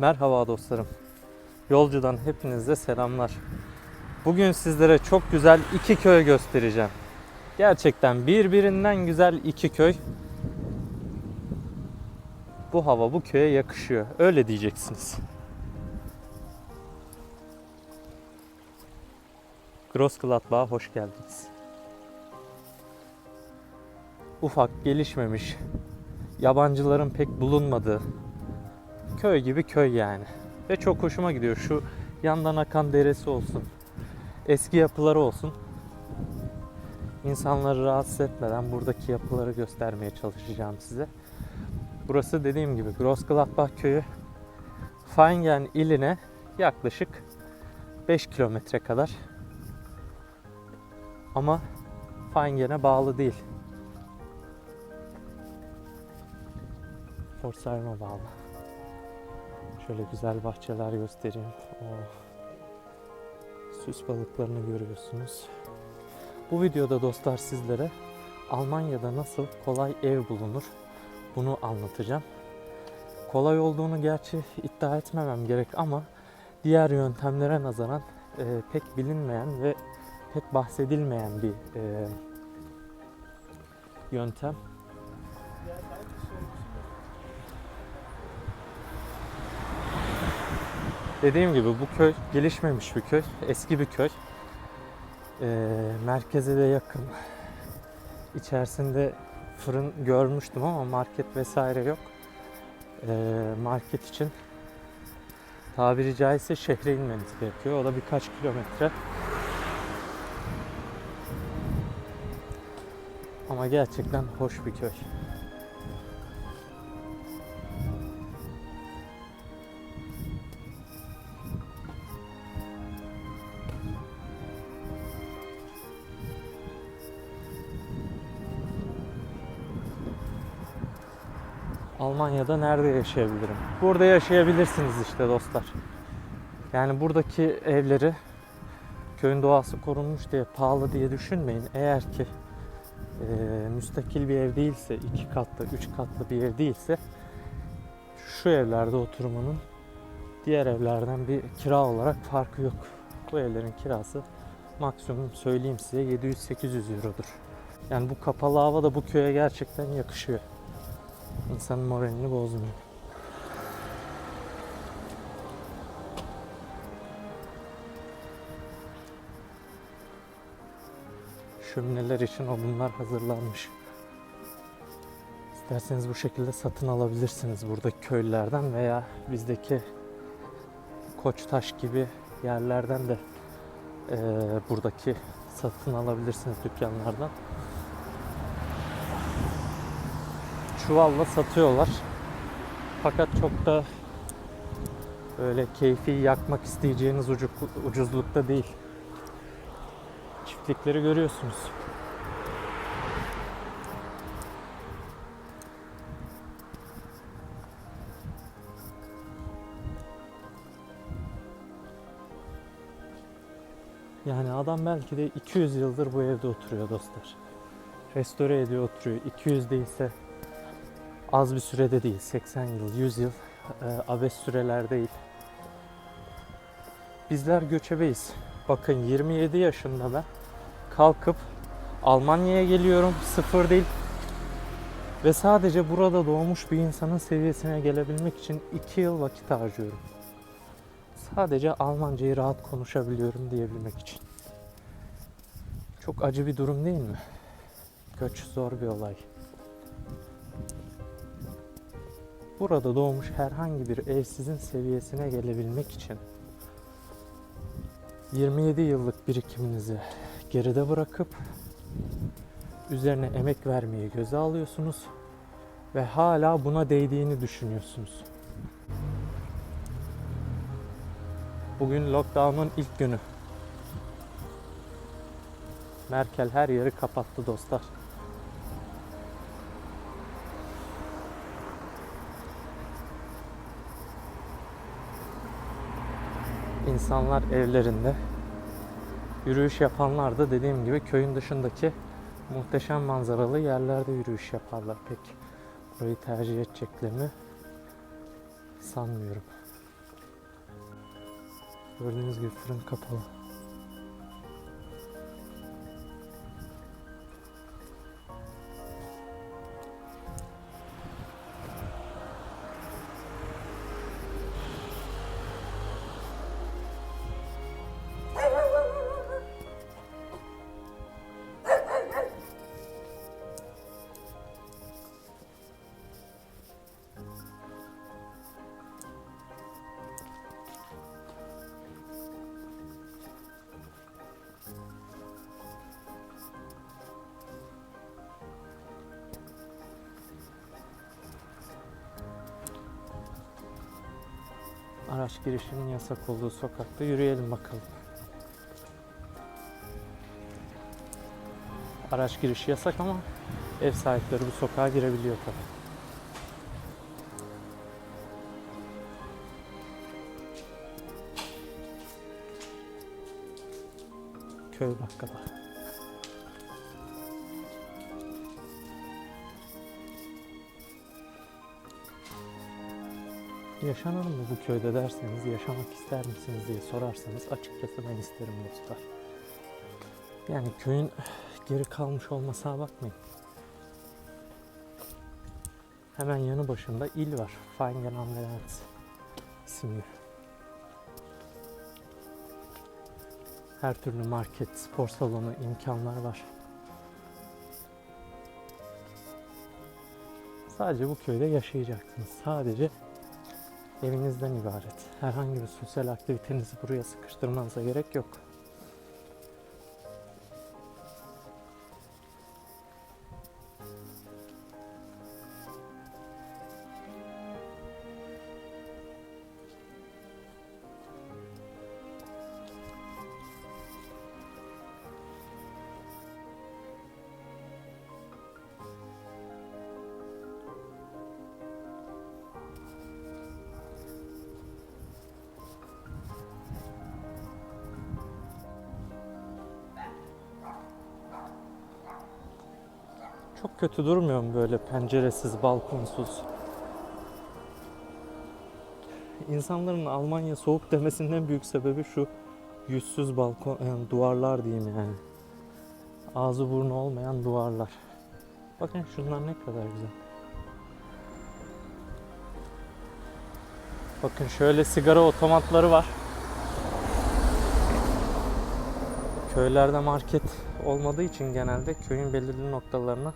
Merhaba dostlarım. Yolcudan hepinize selamlar. Bugün sizlere çok güzel iki köy göstereceğim. Gerçekten birbirinden güzel iki köy. Bu hava bu köye yakışıyor. Öyle diyeceksiniz. Grossgladbach'a hoş geldiniz. Ufak, gelişmemiş, yabancıların pek bulunmadığı köy gibi köy yani. Ve çok hoşuma gidiyor. Şu yandan akan deresi olsun. Eski yapıları olsun. İnsanları rahatsız etmeden buradaki yapıları göstermeye çalışacağım size. Burası dediğim gibi Grossgladbach köyü. Feingen iline yaklaşık 5 kilometre kadar. Ama Feingen'e bağlı değil. Pforzheim'a bağlı. Şöyle güzel bahçeler göstereyim. Oh. Süs balıklarını görüyorsunuz. Bu videoda dostlar sizlere Almanya'da nasıl kolay ev bulunur bunu anlatacağım. Kolay olduğunu gerçi iddia etmemem gerek ama diğer yöntemlere nazaran e, pek bilinmeyen ve pek bahsedilmeyen bir e, yöntem. Dediğim gibi bu köy gelişmemiş bir köy, eski bir köy. Ee, merkeze de yakın. İçerisinde fırın görmüştüm ama market vesaire yok. Ee, market için tabiri caizse şehre inmeniz gerekiyor. O da birkaç kilometre. Ama gerçekten hoş bir köy. Almanya'da nerede yaşayabilirim? Burada yaşayabilirsiniz işte dostlar. Yani buradaki evleri köyün doğası korunmuş diye pahalı diye düşünmeyin. Eğer ki e, müstakil bir ev değilse, iki katlı, üç katlı bir ev değilse şu evlerde oturmanın diğer evlerden bir kira olarak farkı yok. Bu evlerin kirası maksimum söyleyeyim size 700-800 eurodur. Yani bu kapalı hava da bu köye gerçekten yakışıyor. İnsanın moralini bozmuyor. Şömineler için odunlar hazırlanmış. İsterseniz bu şekilde satın alabilirsiniz buradaki köylülerden veya bizdeki Koçtaş gibi yerlerden de eee, buradaki satın alabilirsiniz dükkanlardan. Çuvalla satıyorlar. Fakat çok da öyle keyfi yakmak isteyeceğiniz ucuzlukta değil. Çiftlikleri görüyorsunuz. Yani adam belki de 200 yıldır bu evde oturuyor dostlar. Restore ediyor oturuyor. 200 değilse az bir sürede değil. 80 yıl, 100 yıl e, abes süreler değil. Bizler göçebeyiz. Bakın 27 yaşında ben kalkıp Almanya'ya geliyorum. Sıfır değil. Ve sadece burada doğmuş bir insanın seviyesine gelebilmek için 2 yıl vakit harcıyorum. Sadece Almancayı rahat konuşabiliyorum diyebilmek için. Çok acı bir durum değil mi? Göç zor bir olay. Burada doğmuş herhangi bir evsizin seviyesine gelebilmek için 27 yıllık birikiminizi geride bırakıp üzerine emek vermeyi göze alıyorsunuz ve hala buna değdiğini düşünüyorsunuz. Bugün lockdown'un ilk günü. Merkel her yeri kapattı dostlar. insanlar evlerinde, yürüyüş yapanlar da dediğim gibi köyün dışındaki muhteşem manzaralı yerlerde yürüyüş yaparlar. Pek burayı tercih edeceklerini sanmıyorum. Gördüğünüz gibi fırın kapalı. Araç girişinin yasak olduğu sokakta yürüyelim bakalım. Araç girişi yasak ama ev sahipleri bu sokağa girebiliyor tabii. Köy bakkalı. Yaşanır mı bu köyde derseniz, yaşamak ister misiniz diye sorarsanız açıkçası ben isterim dostlar. Yani köyün geri kalmış olmasına bakmayın. Hemen yanı başında il var. Feingelandland isimli. Her türlü market, spor salonu, imkanlar var. Sadece bu köyde yaşayacaksınız. Sadece evinizden ibaret. Herhangi bir sosyal aktivitenizi buraya sıkıştırmanıza gerek yok. Çok kötü durmuyor mu böyle penceresiz, balkonsuz? İnsanların Almanya soğuk demesinin en büyük sebebi şu yüzsüz balkon, yani duvarlar diyeyim yani. Ağzı burnu olmayan duvarlar. Bakın şunlar ne kadar güzel. Bakın şöyle sigara otomatları var. Köylerde market olmadığı için genelde köyün belirli noktalarına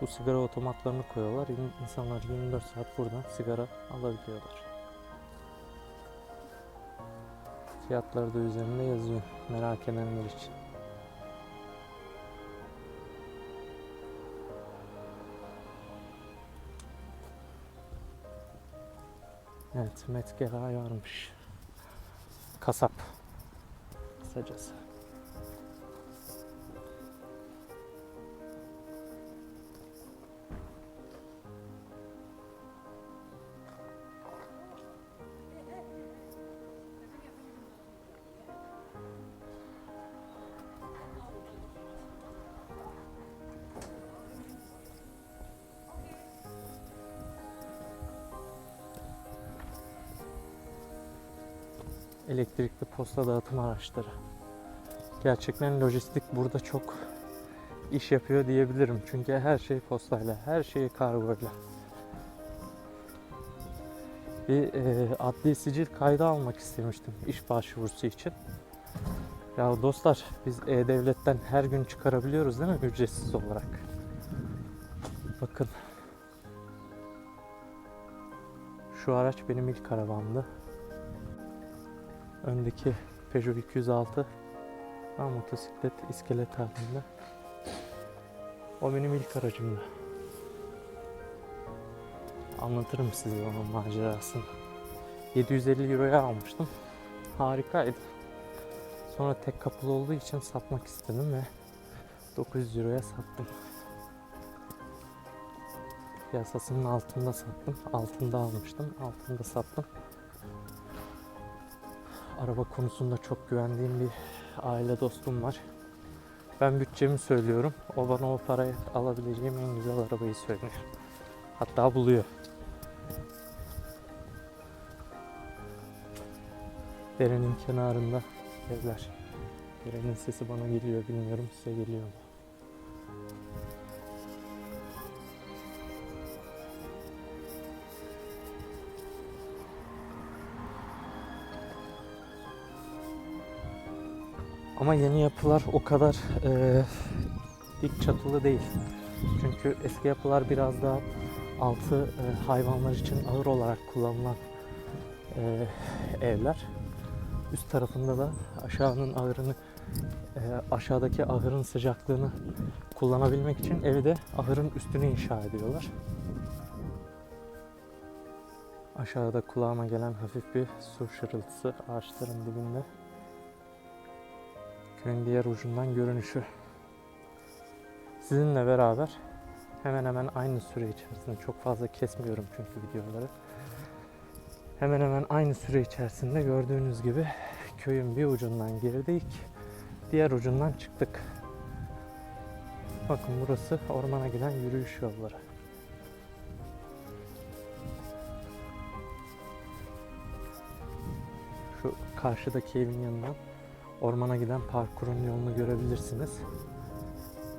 bu sigara otomatlarını koyuyorlar. İn- İnsanlar 24 saat buradan sigara alabiliyorlar. Fiyatları da üzerinde yazıyor merak edenler için. Evet, Metgera varmış. Kasap. Kısacası. Elektrikli posta dağıtım araçları. Gerçekten lojistik burada çok iş yapıyor diyebilirim. Çünkü her şey postayla, her şey kargoyla. Bir e, adli sicil kaydı almak istemiştim iş başvurusu için. Ya dostlar biz E-Devlet'ten her gün çıkarabiliyoruz değil mi ücretsiz olarak? Bakın. Şu araç benim ilk arabamdı. Öndeki Peugeot 206 ha, motosiklet iskelet halinde. O benim ilk aracımdı. Anlatırım size onun macerasını. 750 euroya almıştım. Harikaydı. Sonra tek kapılı olduğu için satmak istedim ve 900 euroya sattım. Piyasasının altında sattım. Altında almıştım. Altında sattım araba konusunda çok güvendiğim bir aile dostum var. Ben bütçemi söylüyorum. O bana o parayı alabileceğim en güzel arabayı söylüyor. Hatta buluyor. Derenin kenarında evler. Derenin sesi bana geliyor bilmiyorum size geliyor mu? Ama yeni yapılar o kadar eee, dik çatılı değil. Çünkü eski yapılar biraz daha altı e, hayvanlar için ağır olarak kullanılan e, evler. Üst tarafında da aşağının ahırını e, aşağıdaki ahırın sıcaklığını kullanabilmek için evi de ahırın üstüne inşa ediyorlar. Aşağıda kulağıma gelen hafif bir su şırıltısı ağaçların dibinde. Köyün diğer ucundan görünüşü. Sizinle beraber hemen hemen aynı süre içerisinde çok fazla kesmiyorum çünkü videoları. Hemen hemen aynı süre içerisinde gördüğünüz gibi köyün bir ucundan girdik, diğer ucundan çıktık. Bakın burası ormana giden yürüyüş yolları. Şu karşıdaki evin yanından ormana giden parkurun yolunu görebilirsiniz.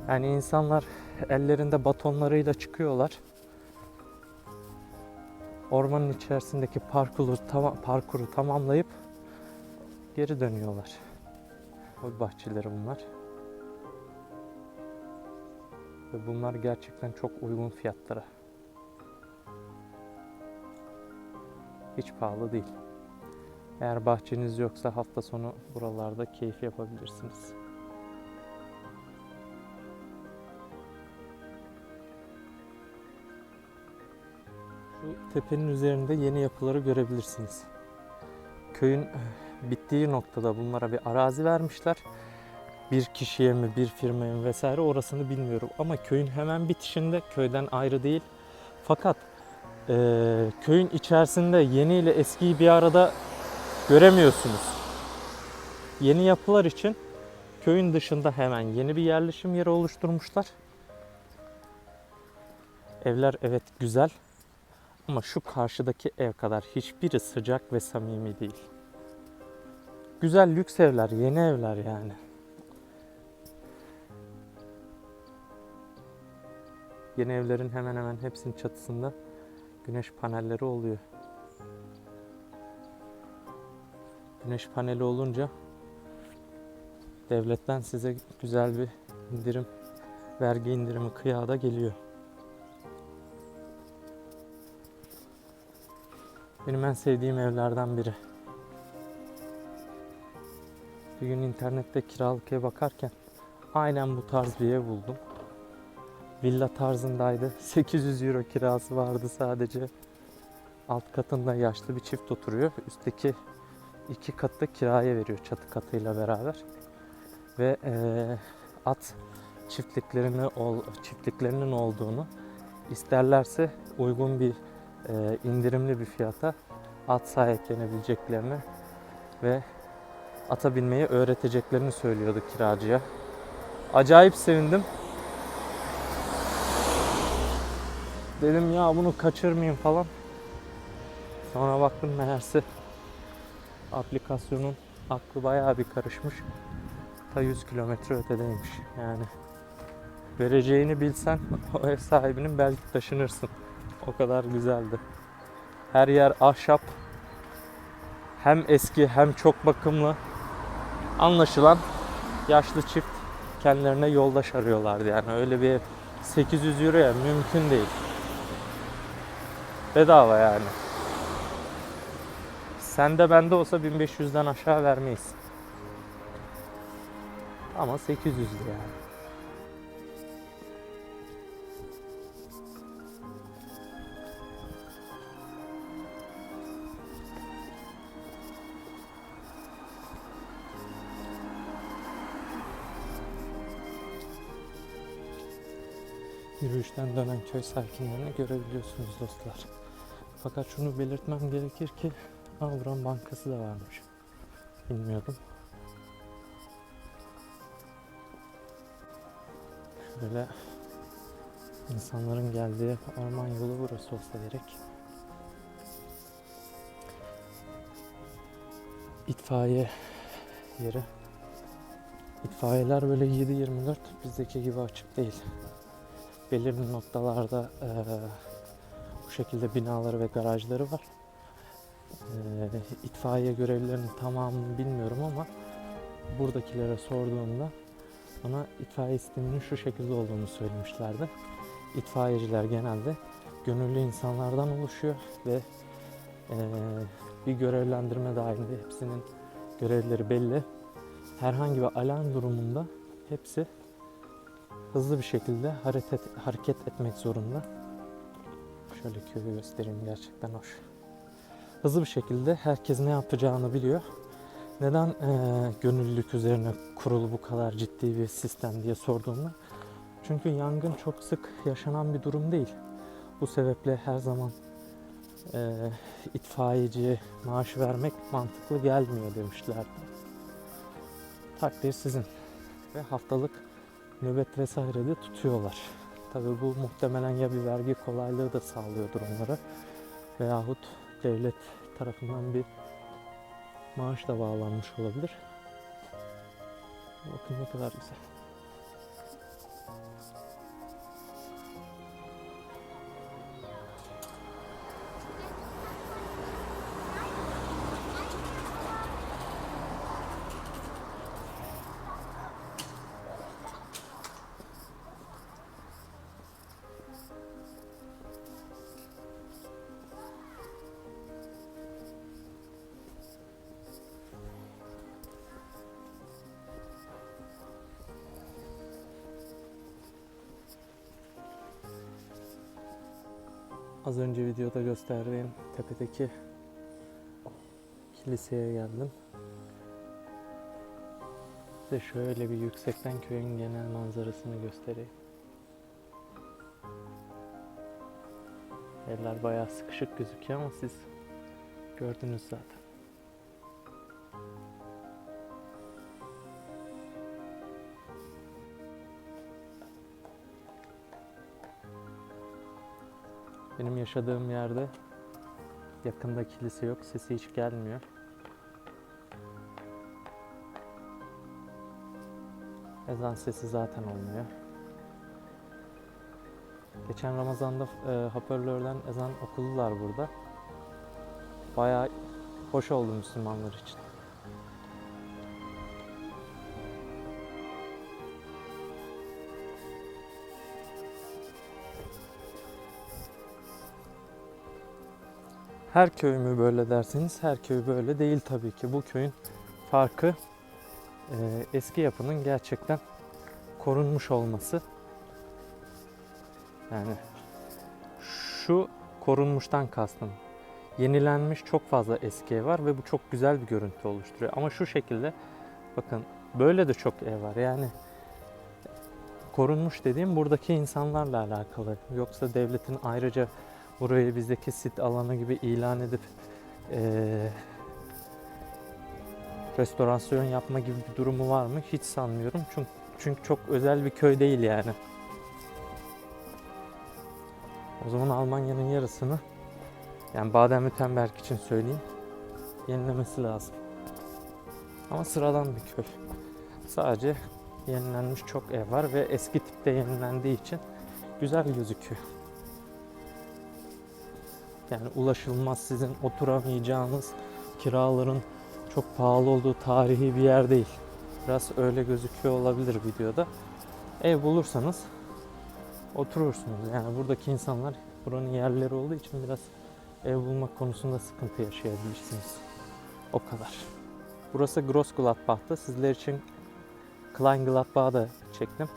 Yani insanlar ellerinde batonlarıyla çıkıyorlar. Ormanın içerisindeki parkuru, tama- parkuru tamamlayıp geri dönüyorlar. O bahçeleri bunlar. Ve bunlar gerçekten çok uygun fiyatlara. Hiç pahalı değil. Eğer bahçeniz yoksa hafta sonu buralarda keyif yapabilirsiniz. Şu tepenin üzerinde yeni yapıları görebilirsiniz. Köyün eh, bittiği noktada bunlara bir arazi vermişler. Bir kişiye mi, bir firmaya mı vesaire orasını bilmiyorum. Ama köyün hemen bitişinde, köyden ayrı değil. Fakat eee, köyün içerisinde yeni ile eskiyi bir arada göremiyorsunuz. Yeni yapılar için köyün dışında hemen yeni bir yerleşim yeri oluşturmuşlar. Evler evet güzel ama şu karşıdaki ev kadar hiçbiri sıcak ve samimi değil. Güzel lüks evler, yeni evler yani. Yeni evlerin hemen hemen hepsinin çatısında güneş panelleri oluyor. Güneş paneli olunca devletten size güzel bir indirim, vergi indirimi kıyağı da geliyor. Benim en sevdiğim evlerden biri. Bir gün internette kiralık ev bakarken aynen bu tarz bir ev buldum. Villa tarzındaydı. 800 euro kirası vardı sadece. Alt katında yaşlı bir çift oturuyor. Üstteki iki katı kiraya veriyor çatı katıyla beraber. Ve eee, at çiftliklerini ol, çiftliklerinin olduğunu isterlerse uygun bir eee, indirimli bir fiyata at sahiplenebileceklerini ve ata binmeyi öğreteceklerini söylüyordu kiracıya. Acayip sevindim. Dedim ya bunu kaçırmayayım falan. Sonra baktım meğerse aplikasyonun aklı bayağı bir karışmış. Ta 100 kilometre ötedeymiş yani. Vereceğini bilsen o ev sahibinin belki taşınırsın. O kadar güzeldi. Her yer ahşap. Hem eski hem çok bakımlı. Anlaşılan yaşlı çift kendilerine yoldaş arıyorlardı yani. Öyle bir ev 800 euroya mümkün değil. Bedava yani. Sende bende olsa 1500'den aşağı vermeyiz. Ama 800'dü yani. Yürüyüşten dönen köy sakinlerini görebiliyorsunuz dostlar. Fakat şunu belirtmem gerekir ki Avran Bankası da varmış. Bilmiyordum. Şöyle insanların geldiği orman yolu burası olsa gerek. itfaiye yeri. İtfaiyeler böyle 7-24 bizdeki gibi açık değil. Belirli noktalarda eee, bu şekilde binaları ve garajları var. Eee itfaiye görevlilerinin tamamını bilmiyorum ama buradakilere sorduğumda bana itfaiye sisteminin şu şekilde olduğunu söylemişlerdi. İtfaiyeciler genelde gönüllü insanlardan oluşuyor ve eee, bir görevlendirme dahilinde hepsinin görevleri belli. Herhangi bir alarm durumunda hepsi hızlı bir şekilde hareket, hareket etmek zorunda. Şöyle köyü göstereyim gerçekten hoş. Hızlı bir şekilde herkes ne yapacağını biliyor. Neden eee, gönüllülük üzerine kurulu bu kadar ciddi bir sistem diye sorduğumda çünkü yangın çok sık yaşanan bir durum değil. Bu sebeple her zaman eee itfaiyeciye maaş vermek mantıklı gelmiyor demişlerdi. Takdir sizin. Ve haftalık nöbet vesaire de tutuyorlar. Tabii bu muhtemelen ya bir vergi kolaylığı da sağlıyordur onlara veyahut devlet tarafından bir maaş da bağlanmış olabilir. Bakın ne kadar güzel. Az önce videoda gösterdiğim tepedeki kiliseye geldim. Size şöyle bir yüksekten köyün genel manzarasını göstereyim. Evler bayağı sıkışık gözüküyor ama siz gördünüz zaten. Benim yaşadığım yerde yakında kilise yok. Sesi hiç gelmiyor. Ezan sesi zaten olmuyor. Geçen Ramazan'da e, hoparlörden ezan okudular burada. Bayağı hoş oldu Müslümanlar için. Her köy mü böyle derseniz her köy böyle değil tabii ki. Bu köyün farkı e, eski yapının gerçekten korunmuş olması. Yani şu korunmuştan kastım. Yenilenmiş çok fazla eski ev var ve bu çok güzel bir görüntü oluşturuyor. Ama şu şekilde bakın böyle de çok ev var. Yani korunmuş dediğim buradaki insanlarla alakalı. Yoksa devletin ayrıca burayı bizdeki sit alanı gibi ilan edip eee, restorasyon yapma gibi bir durumu var mı? Hiç sanmıyorum. Çünkü, çünkü çok özel bir köy değil yani. O zaman Almanya'nın yarısını yani Baden-Württemberg için söyleyeyim yenilemesi lazım. Ama sıradan bir köy. Sadece yenilenmiş çok ev var ve eski tipte yenilendiği için güzel gözüküyor. Yani ulaşılmaz sizin oturamayacağınız kiraların çok pahalı olduğu tarihi bir yer değil. Biraz öyle gözüküyor olabilir videoda. Ev bulursanız oturursunuz. Yani buradaki insanlar buranın yerleri olduğu için biraz ev bulmak konusunda sıkıntı yaşayabilirsiniz. O kadar. Burası Grossgladbach'tı. Sizler için Kleingladbach'ı da çektim.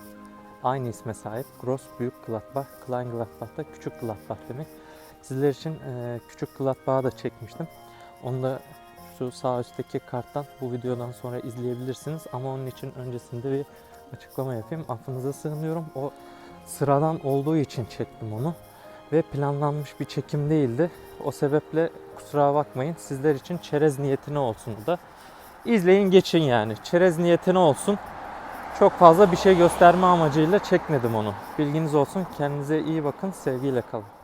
Aynı isme sahip. Gross büyük Gladbach, Kleingladbach da küçük Gladbach demek. Sizler için e, küçük Gladbach'ı da çekmiştim. Onu da şu sağ üstteki karttan bu videodan sonra izleyebilirsiniz. Ama onun için öncesinde bir açıklama yapayım. Affınıza sığınıyorum. O sıradan olduğu için çektim onu. Ve planlanmış bir çekim değildi. O sebeple kusura bakmayın. Sizler için çerez niyetine olsun da. İzleyin geçin yani. Çerez niyetine olsun. Çok fazla bir şey gösterme amacıyla çekmedim onu. Bilginiz olsun. Kendinize iyi bakın. Sevgiyle kalın.